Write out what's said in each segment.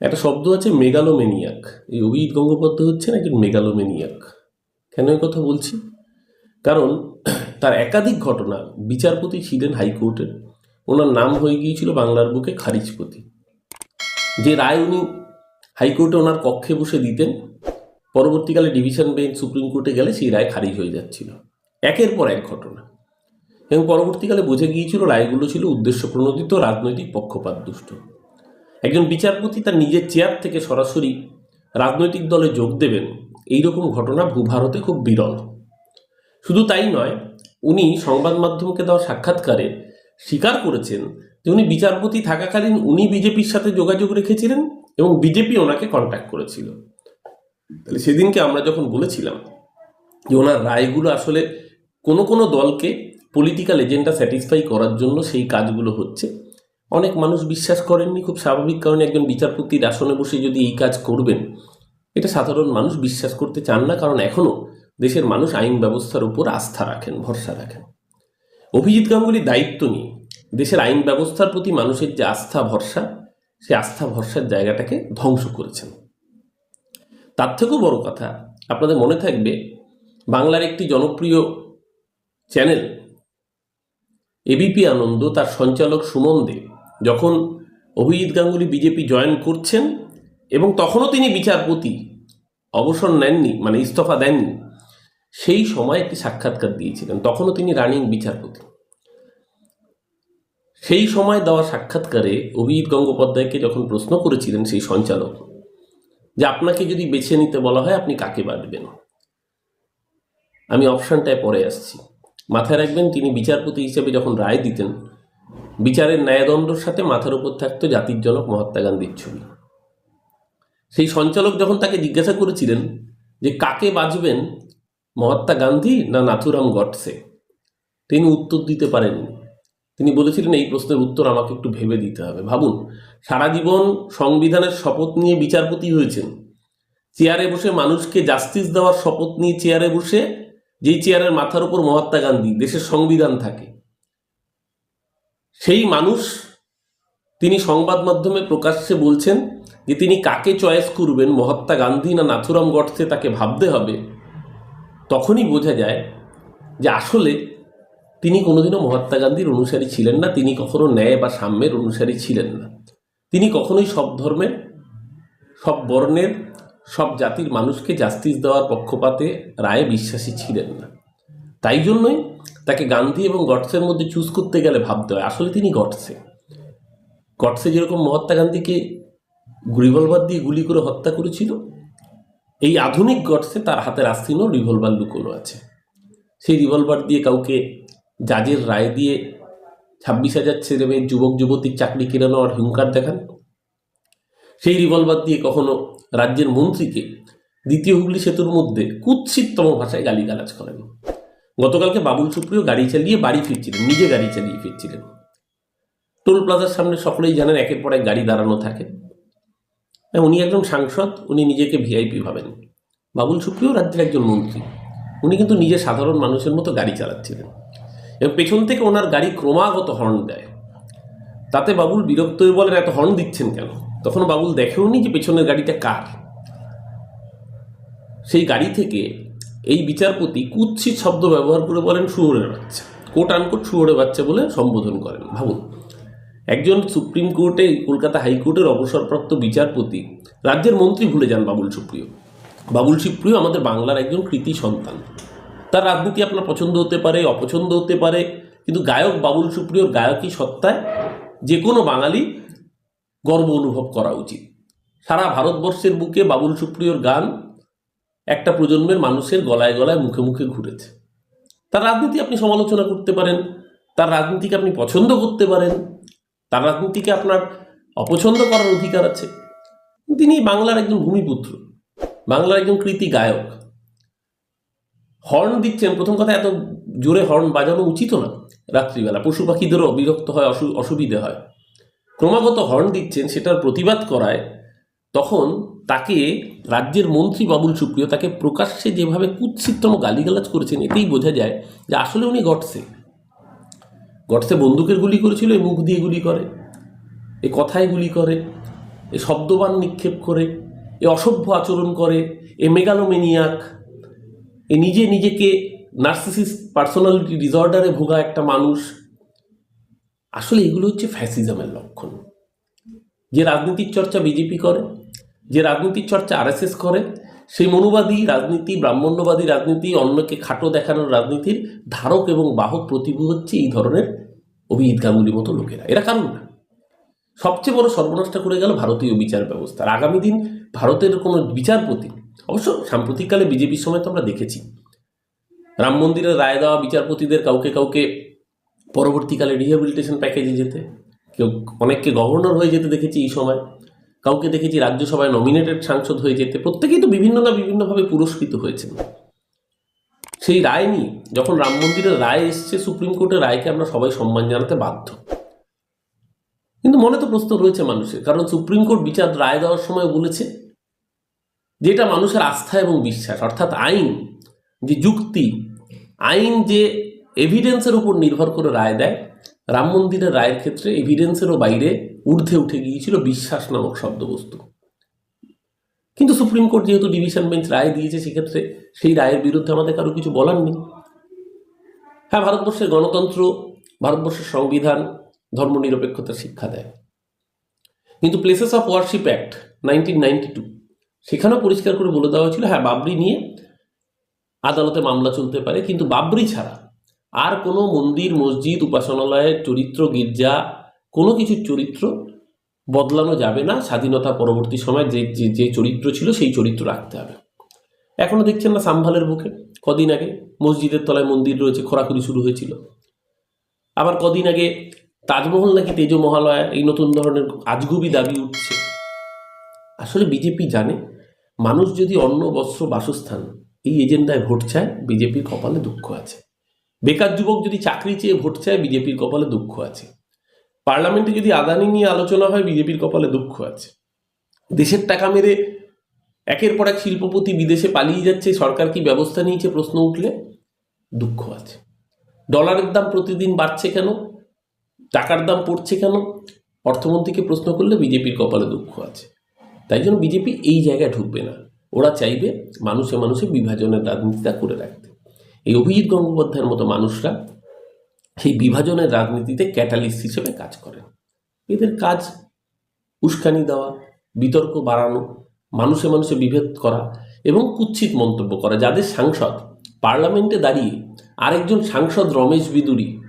একটা শব্দ আছে মেগালোমেনিয়াক। এই অভিজিৎ গঙ্গোপাধ্যায় হচ্ছেন একজন মেগালোমেনিয়াক। কেন এই কথা বলছি? কারণ তার একাধিক ঘটনা বিচারপতি ছিলেন হাইকোর্টের ওনার নাম হয়ে গিয়েছিল বাংলার বুকে খারিজপতি। যে রায় উনি হাইকোর্টে ওনার কক্ষে বসে দিতেন, পরবর্তীকালে ডিভিশন বেঞ্চ সুপ্রিম কোর্টে গেলে সেই রায় খারিজ হয়ে যাচ্ছিল। একের পর এক ঘটনা। এবং পরবর্তীকালে বুঝে গিয়েছিল রায়গুলো ছিল উদ্দেশ্য প্রণোদিত, রাজনৈতিক পক্ষপাত দুষ্ট একজন বিচারপতি তার নিজের চেয়ার থেকে সরাসরি রাজনৈতিক দলে যোগ দেবেন। এই রকম ঘটনা ভূভারতে খুব বিরল। শুধু তাই নয়, উনি সংবাদ মাধ্যমকে দেওয়া সাক্ষাৎকারে স্বীকার করেছেন যে উনি বিচারপতি থাকাকালীন উনি বিজেপির সাথে যোগাযোগ রেখেছিলেন এবং বিজেপি ওনাকে কন্ট্যাক্ট করেছিল। তাহলে সেদিনকে আমরা যখন বলেছিলাম যে ওনার রায়গুলো আসলে কোনো কোনো দলকে পলিটিক্যাল এজেন্ডা স্যাটিসফাই করার জন্য সেই কাজগুলো হচ্ছে অনেক মানুষ বিশ্বাস করেননি, খুব স্বাভাবিক কারণে একজন বিচারপতির আসনে বসে যদি এই কাজ করবেন, এটা সাধারণ মানুষ বিশ্বাস করতে চান না, কারণ এখনও দেশের মানুষ আইন ব্যবস্থার উপর আস্থা রাখেন, ভরসা রাখেন। অভিজিৎ গাঙ্গুলি দায়িত্ব নিয়ে দেশের আইন ব্যবস্থার প্রতি মানুষের যে আস্থা, ভরসা, সেই আস্থা, ভরসার জায়গাটাকে ধ্বংস করেছেন। তার থেকেও বড় কথা, আপনাদের মনে থাকবে, বাংলার একটি জনপ্রিয় চ্যানেল এবিপি আনন্দ, তার সঞ্চালক সুমন দে যখন অভিজিৎ গাঙ্গুলি বিজেপি জয়েন করছেন এবং তখনও তিনি বিচারপতি অবসর নেননি মানে ইস্তফা দেননি, সেই সময় একটি সাক্ষাৎকার দিয়েছিলেন। তখনও তিনি রানিং বিচারপতি। সেই সময় দেওয়া সাক্ষাৎকারে অভিজিৎ গঙ্গোপাধ্যায়কে যখন প্রশ্ন করেছিলেন সেই সঞ্চালক, যে আপনাকে যদি বেছে নিতে বলা হয়, আপনি কাকে বাঁধবেন? আমি অপশানটায় পরে আসছি। মাথায় রাখবেন, তিনি বিচারপতি হিসেবে যখন রায় দিতেন বিচারের ন্যায়দণ্ডর সাথে মাথার উপর থাকতো জাতির জনক মহাত্মা গান্ধীর ছবি। সেই সঞ্চালক যখন তাকে জিজ্ঞাসা করেছিলেন যে কাকে বাঁচবেন, মহাত্মা গান্ধী না নাথুরাম গডসে, তিনি উত্তর দিতে পারেননি। তিনি বলেছিলেন, এই প্রশ্নের উত্তর আমাকে একটু ভেবে দিতে হবে। ভাবুন, সারা জীবন সংবিধানের শপথ নিয়ে বিচারপতি হয়েছেন। চেয়ারে বসে মানুষকে জাস্টিস দেওয়ার শপথ নিয়ে চেয়ারে বসে, যেই চেয়ারের মাথার উপর মহাত্মা গান্ধী দেশের সংবিধান থাকে সেই মানুষ তিনি সংবাদ মাধ্যমে প্রকাশ্যে বলছেন যে তিনি কাকে চয়েস করবেন, মহাত্মা গান্ধী না নাথুরাম গডসে তাকে ভাবতে হবে? তখনই বোঝা যায় যে আসলে তিনি কোনোদিনও মহাত্মা গান্ধীর অনুসারী ছিলেন না, তিনি কখনো ন্যায় বা সাম্যের অনুসারী ছিলেন না। তিনি কখনোই সব ধর্মের, সব বর্ণের, সব জাতির মানুষকে জাস্টিস দেওয়ার পক্ষপাতে রায়ে বিশ্বাসী ছিলেন না। তাই জন্যই তাকে গান্ধী এবং গডসের মধ্যে চুজ করতে গেলে ভাবতে হয়। আসলে তিনি গডসে। গডসে যেরকম মহাত্মা গান্ধীকে রিভলভার দিয়ে গুলি করে হত্যা করেছিল, এই আধুনিক গডসে তার হাতের আস্তিনও রিভলভার লুকোনো আছে। সেই রিভলভার দিয়ে কাউকে জাজের রায় দিয়ে ছাব্বিশ হাজার ছেলে মেয়ের যুবক, যুবতীর চাকরি কেড়ে নেওয়ার হুঙ্কার দেখান। সেই রিভলভার দিয়ে কখনো রাজ্যের মন্ত্রীকে দ্বিতীয় হুগলি সেতুর মধ্যে কুৎসিততম ভাষায় গালিগালাজ করেন। গতকালকে বাবুল সুপ্রিয় গাড়ি চালিয়ে বাড়ি ফিরছিলেন নিজে গাড়ি চালিয়ে ফিরছিলেন। টোল প্লাজার সামনে সকলেই জানেন একের পর এক গাড়ি দাঁড়ানো থাকে। হ্যাঁ, উনি একজন সাংসদ উনি নিজেকে ভিআইপি ভাবেন। বাবুল সুপ্রিয় রাজ্যের একজন মন্ত্রী। উনি কিন্তু নিজে সাধারণ মানুষের মতো গাড়ি চালাচ্ছিলেন এবং পেছন থেকে ওনার গাড়ি ক্রমাগত হর্ন দেয়। তাতে বাবুল বিরক্ত হয়ে বলেন এত হর্ন দিচ্ছেন কেন? তখন বাবুল দেখেও নি যে পেছনের গাড়িটা কার। সেই গাড়ি থেকে এই বিচারপতি কুৎসিত শব্দ ব্যবহার করে বলেন শুয়োরের বাচ্চা কোট আনকোট শুয়োরের বাচ্চা বলে সম্বোধন করেন। ভাবুন, একজন সুপ্রিম কোর্টে, কলকাতা হাইকোর্টের অবসরপ্রাপ্ত বিচারপতি, রাজ্যের মন্ত্রী ভুলে যান বাবুল সুপ্রিয়। বাবুল সুপ্রিয় আমাদের বাংলার একজন কৃতি সন্তান। তার রাজনীতি আপনার পছন্দ হতে পারে, অপছন্দ হতে পারে, কিন্তু গায়ক বাবুল সুপ্রিয়র গায়কী সত্তায় যে কোনো বাঙালি গর্ব অনুভব করা উচিত। সারা ভারতবর্ষের বুকে বাবুল সুপ্রিয়র গান একটা প্রজন্মের মানুষের গলায় গলায় মুখে মুখে ঘুরেছে। তার রাজনীতি আপনি সমালোচনা করতে পারেন, তার রাজনীতিকে আপনি পছন্দ করতে পারেন, তার রাজনীতিকে আপনার অপছন্দ করার অধিকার আছে। তিনি বাংলার একজন ভূমিপুত্র, বাংলার একজন কৃতি গায়ক। হর্ন দিচ্ছেন, প্রথম কথা এত জোরে হর্ন বাজানো উচিত না রাত্রিবেলা, পশু পাখিদেরও বিরক্ত হয়, অসু, অসুবিধে হয়। ক্রমাগত হর্ন দিচ্ছেন, সেটার প্রতিবাদ করায়, তখন তাকে রাজ্যের মন্ত্রী বাবুল সুপ্রিয় তাকে প্রকাশ্যে যেভাবে কুৎসিততম গালিগালাজ করেছেন, এতেই বোঝা যায় যে আসলে উনি গডসে। গডসে বন্দুকের গুলি করেছিল এই মুখ দিয়ে গুলি করে, এ কথায় গুলি করে, এ শব্দবান নিক্ষেপ করে, এ অসভ্য আচরণ করে, এ মেগালোমেনিয়াক, এ নিজে নিজেকে নার্সিসিস পার্সোনালিটি ডিসঅর্ডারে ভোগা একটা মানুষ। আসলে এগুলো হচ্ছে ফ্যাসিজমের লক্ষণ। যে রাজনীতির চর্চা বিজেপি করে যে রাজনীতির চর্চা আরএসএস করে, সেই মনুবাদী রাজনীতি, ব্রাহ্মণ্যবাদী রাজনীতি, অন্যকে খাটো দেখানোর রাজনীতির ধারক এবং বাহক প্রতিভূ হচ্ছে এই ধরনের অভিজিৎ গাঙ্গুলির মতো লোকেরা। এরা কারণ না। সবচেয়ে বড় সর্বনাশটা করে গেল ভারতীয় বিচার ব্যবস্থা। আর আগামী দিন ভারতের কোনো বিচারপতি, অবশ্য সাম্প্রতিককালে বিজেপির সময় তো আমরা দেখেছি, রাম মন্দিরের রায় দেওয়া বিচারপতিদের কাউকে কাউকে পরবর্তীকালে রিহ্যাবিলিটেশন প্যাকেজে যেতে, কেউ অনেককে গভর্নর হয়ে যেতে দেখেছি এই সময়। কাউকে দেখেছি রাজ্যসভায় নমিনেটেড সাংসদ হয়ে যেতে, প্রত্যেকেই তো বিভিন্ন না বিভিন্নভাবে পুরস্কৃত হয়েছেন। সেই রায় নিয়ে যখন রাম মন্দিরের রায় এসছে, সুপ্রিম কোর্টের রায়কে আমরা সবাই সম্মান জানাতে বাধ্য। কিন্তু মনে তো প্রশ্ন রয়েছে মানুষের, কারণ সুপ্রিম কোর্ট বিচার রায় দেওয়ার সময় বলেছে যেটা মানুষের আস্থা এবং বিশ্বাস, অর্থাৎ আইন, যে যুক্তি, আইন যে এভিডেন্সের উপর নির্ভর করে রায় দেয়, রাম মন্দিরের রায়ের ক্ষেত্রে এভিডেন্সেরও বাইরে ঊর্ধ্বে উঠে গিয়েছিল বিশ্বাস নামক শব্দবস্তু। কিন্তু সুপ্রিম কোর্ট যেহেতু ডিভিশন বেঞ্চ রায় দিয়েছে, সেক্ষেত্রে সেই রায়ের বিরুদ্ধে আমাদের কারও কিছু বলার নেই। হ্যাঁ ভারতবর্ষের গণতন্ত্র, ভারতবর্ষের সংবিধান ধর্মনিরপেক্ষতার শিক্ষা দেয়। কিন্তু places of worship act nineteen ninety two সেখানেও পরিষ্কার করে বলে দেওয়া হয়েছিল হ্যাঁ বাবরি নিয়ে আদালতে মামলা চলতে পারে, কিন্তু বাবরি ছাড়া আর কোনো মন্দির, মসজিদ, উপাসনালয়ের চরিত্র, গির্জা কোনো কিছুর চরিত্র বদলানো যাবে না, স্বাধীনতা পরবর্তী সময় যে যে যে চরিত্র ছিল সেই চরিত্র রাখতে হবে। এখনও দেখছেন না সাম্ভালের বুকে? কদিন আগে মসজিদের তলায় মন্দির রয়েছে, খোরাখুরি শুরু হয়েছিল। আবার কদিন আগে তাজমহল নাকি তেজ মহালয়া, এই নতুন ধরনের আজগুবি দাবি উঠছে। আসলে বিজেপি জানে, মানুষ যদি অন্ন, বস্ত্র, বাসস্থান এই এজেন্ডায় ভোট চায়, বিজেপির কপালে দুঃখ আছে। বেকার যুবক যদি চাকরি চেয়ে ভোট চায়, বিজেপির কপালে দুঃখ আছে। পার্লামেন্টে যদি আদানি নিয়ে আলোচনা হয়, বিজেপির কপালে দুঃখ আছে। দেশের টাকা মেরে একের পর এক শিল্পপতি বিদেশে পালিয়ে যাচ্ছে, সরকার কি ব্যবস্থা নিয়েছে প্রশ্ন উঠলে? দুঃখ আছে। ডলারের দাম প্রতিদিন বাড়ছে কেন? টাকার দাম পড়ছে কেন? অর্থমন্ত্রীকে প্রশ্ন করলে বিজেপির কপালে দুঃখ আছে। তাই জন্য বিজেপি এই জায়গায় ঢুকবে না। ওরা চাইবে মানুষে মানুষে বিভাজনের রাজনীতিটা করে রাখতে। এই অভিজিৎ গঙ্গোপাধ্যায়ের মতো মানুষরা সেই বিভাজনের রাজনীতিতে ক্যাটালিস্ট হিসেবে কাজ করেন এদের কাজ উস্কানি দেওয়া, বিতর্ক বাড়ানো, মানুষে মানুষে বিভেদ করা এবং কুৎসিত মন্তব্য করা। যাদের সাংসদ পার্লামেন্টে দাঁড়িয়ে আরেকজন সাংসদ রমেশ বিদুরি,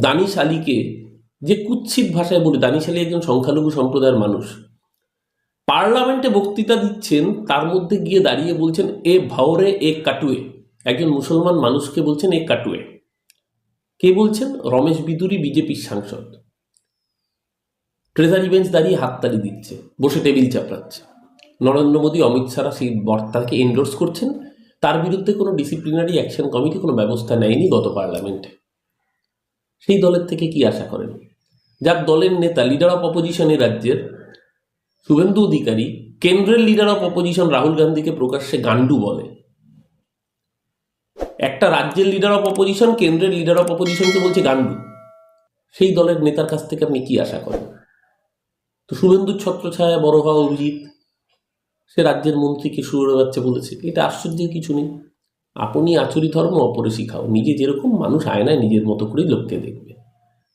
দানিশ আলীকে যে কুৎসিত ভাষায় বলে, দানিশ আলী একজন সংখ্যালঘু সম্প্রদায়ের মানুষ, পার্লামেন্টে বক্তৃতা দিচ্ছেন, তার মধ্যে গিয়ে দাঁড়িয়ে বলছেন, এ ভাওরে, এ কাটুয়ে। একজন মুসলমান মানুষকে বলছেন, এ কাটুয়ে। কে বলছেন? রমেশ বিদুরি, বিজেপির সাংসদ। ট্রেজারি বেঞ্চ দাঁড়িয়ে হাততালি দিচ্ছে, বসে টেবিল চাপড়াচ্ছে। নরেন্দ্র মোদী, অমিত শাহরা সেই বর্তাকে এন্ডোর্স করছেন। তার বিরুদ্ধে কোনো ডিসিপ্লিনারি অ্যাকশন কমিটি কোনো ব্যবস্থা নেয়নি গত পার্লামেন্টে সেই দলের থেকে কি আশা করেন? যার দলের নেতা লিডার অফ অপোজিশনের রাজ্যের শুভেন্দু অধিকারী, কেন্দ্রের লিডার অফ অপোজিশন রাহুল গান্ধীকে প্রকাশ্যে গান্ডু বলে। একটা রাজ্যের লিডার অফ অপোজিশন কেন্দ্রের লিডার অফ অপোজিশনকে বলছে গান্ডু সেই দলের নেতার কাছ থেকে আপনি কি আশা করেন? তো শুভেন্দুর ছত্রছায়া, বড় হওয়া অভিজিৎ, সে রাজ্যের মন্ত্রীকে শুরু যাচ্ছে বলেছে, এটা আশ্চর্যের কিছু নেই। আপনি আচরি ধর্ম অপরে শিখাও নিজে যেরকম মানুষ আয়নায় নিজের মতো করেই লোককে দেখবে।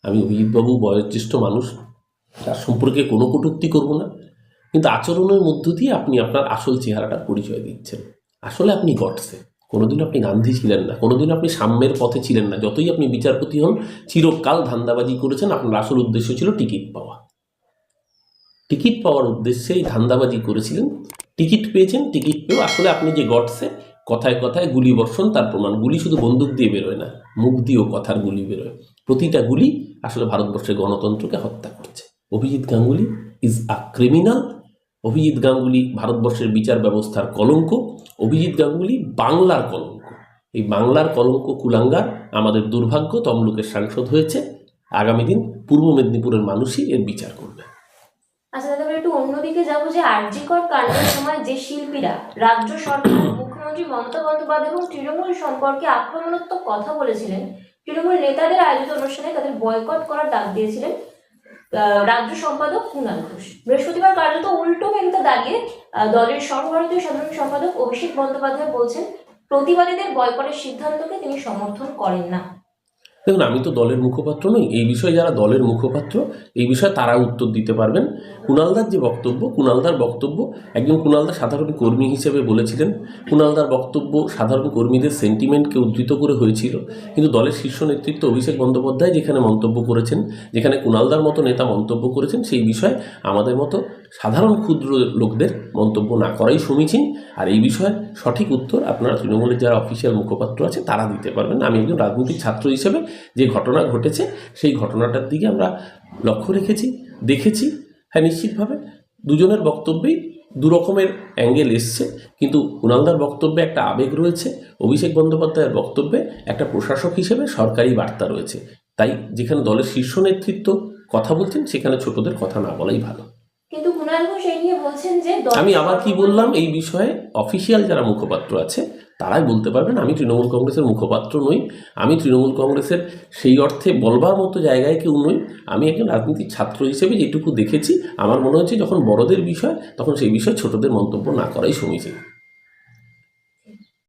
আমি অভিজিৎবাবু বয়োজ্যেষ্ঠ মানুষ, তার সম্পর্কে কোনো কটূক্তি করব না। কিন্তু আচরণের মধ্য দিয়ে আপনি আপনার আসল চেহারাটা পরিচয় দিচ্ছেন। আসলে আপনি গডসে। কোনোদিন আপনি গান্ধী ছিলেন না কোনোদিন আপনি সাম্যের পথে ছিলেন না। যতই আপনি বিচারপতি হন, চিরকাল ধান্দাবাজি করেছেন, আপনার আসল উদ্দেশ্য ছিল টিকিট পাওয়া। টিকিট পাওয়ার উদ্দেশ্যে এই ধান্দাবাজি করেছিলেন। টিকিট পেয়েছেন, টিকিট পেয়েও আসলে আপনি যে গডসে কথায় কথায় গুলি বর্ষণ, তার প্রমাণ, গুলি শুধু বন্দুক দিয়ে বেরোয় না, মুখ দিয়েও কথার গুলি বেরোয়। প্রতিটা গুলি আসলে ভারতবর্ষের গণতন্ত্রকে হত্যা করছে। Abhijit Ganguly is a criminal Abhijit Ganguly ভারতবর্ষের বিচার ব্যবস্থার কলঙ্ক অভিজিৎ গাঙ্গুলি বাংলার কলঙ্ক। এই বাংলার কলঙ্ক কুলাঙ্গার আমাদের দুর্ভাগ্য তমলুকের সাংসদ হয়েছে। আগামী দিন পূর্ব মেদিনীপুরের মানুষই এর বিচার করবে। আচ্ছা একটু অন্যদিকে যাব যে আরজিকর কাণ্ডের সময় যে শিল্পীরা রাজ্য সরকার, মুখ্যমন্ত্রী মমতা বন্দ্যোপাধ্যায় এবং তৃণমূল সম্পর্কে আক্রমণাত্মক কথা বলেছিলেন, তৃণমূল নেতাদের আয়োজিত অনুষ্ঠানে তাদের বয়কট করার ডাক দিয়েছিলেন। রাজ্য সম্পাদক কুণাল ঘোষ। বৃহস্পতিবার কার্যত উল্টো মেরুতে দাঁড়িয়ে দলের সর্বভারতীয় সাধারণ সম্পাদক অভিষেক বন্দ্যোপাধ্যায় বলছেন, প্রতিবাদীদের বয়কটের সিদ্ধান্তকে তিনি সমর্থন করেন না। দেখুন, আমি তো দলের মুখপাত্র নই। এই বিষয়ে যারা দলের মুখপাত্র, এই বিষয়ে তারা উত্তর দিতে পারবেন। কুণালদার যে বক্তব্য কুণালদার বক্তব্য, একজন কুণালদার সাধারণ কর্মী হিসেবে বলেছিলেন কুণালদার বক্তব্য সাধারণ কর্মীদের সেন্টিমেন্টকে উদ্ধৃত করে হয়েছিল। কিন্তু দলের শীর্ষ নেতৃত্ব অভিষেক বন্দ্যোপাধ্যায় যেখানে মন্তব্য করেছেন, যেখানে কুণালদার মতো নেতা মন্তব্য করেছেন, সেই বিষয়ে আমাদের মতো সাধারণ ক্ষুদ্র লোকদের মন্তব্য না করাই সমীচীন। আর এই বিষয়ে সঠিক উত্তর আপনারা তৃণমূলের যারা অফিসিয়াল মুখপাত্র আছে, তারা দিতে পারবেন। আমি একজন রাজনৈতিক ছাত্র হিসেবে যে ঘটনা ঘটেছে, সেই ঘটনাটার দিকে আমরা লক্ষ্য রেখেছি, দেখেছি। হ্যাঁ নিশ্চিতভাবে দুজনের বক্তব্যেই দু রকমের অ্যাঙ্গেল এসছে। কিন্তু কুণালদার বক্তব্যে একটা আবেগ রয়েছে, অভিষেক বন্দ্যোপাধ্যায়ের বক্তব্যে একটা প্রশাসক হিসেবে সরকারি বার্তা রয়েছে। তাই যেখানে দলের শীর্ষ নেতৃত্ব কথা বলছেন, সেখানে ছোটদের কথা না বলাই ভালো। নিয়ে বলছেন যে আমি আবার কি বললাম? এই বিষয়ে অফিসিয়াল যারা মুখপাত্র আছে, তারাই বলতে পারবেন, আমি তৃণমূল কংগ্রেসের মুখপাত্র নই। আমি তৃণমূল কংগ্রেসের সেই অর্থে বলবার মতো জায়গায় কেউ নই। আমি একজন রাজনীতির ছাত্র হিসেবে যেটুকু দেখেছি, আমার মনে হচ্ছে যখন বড়দের বিষয়, তখন সেই বিষয়ে ছোটদের মন্তব্য না করাই সমীচীন।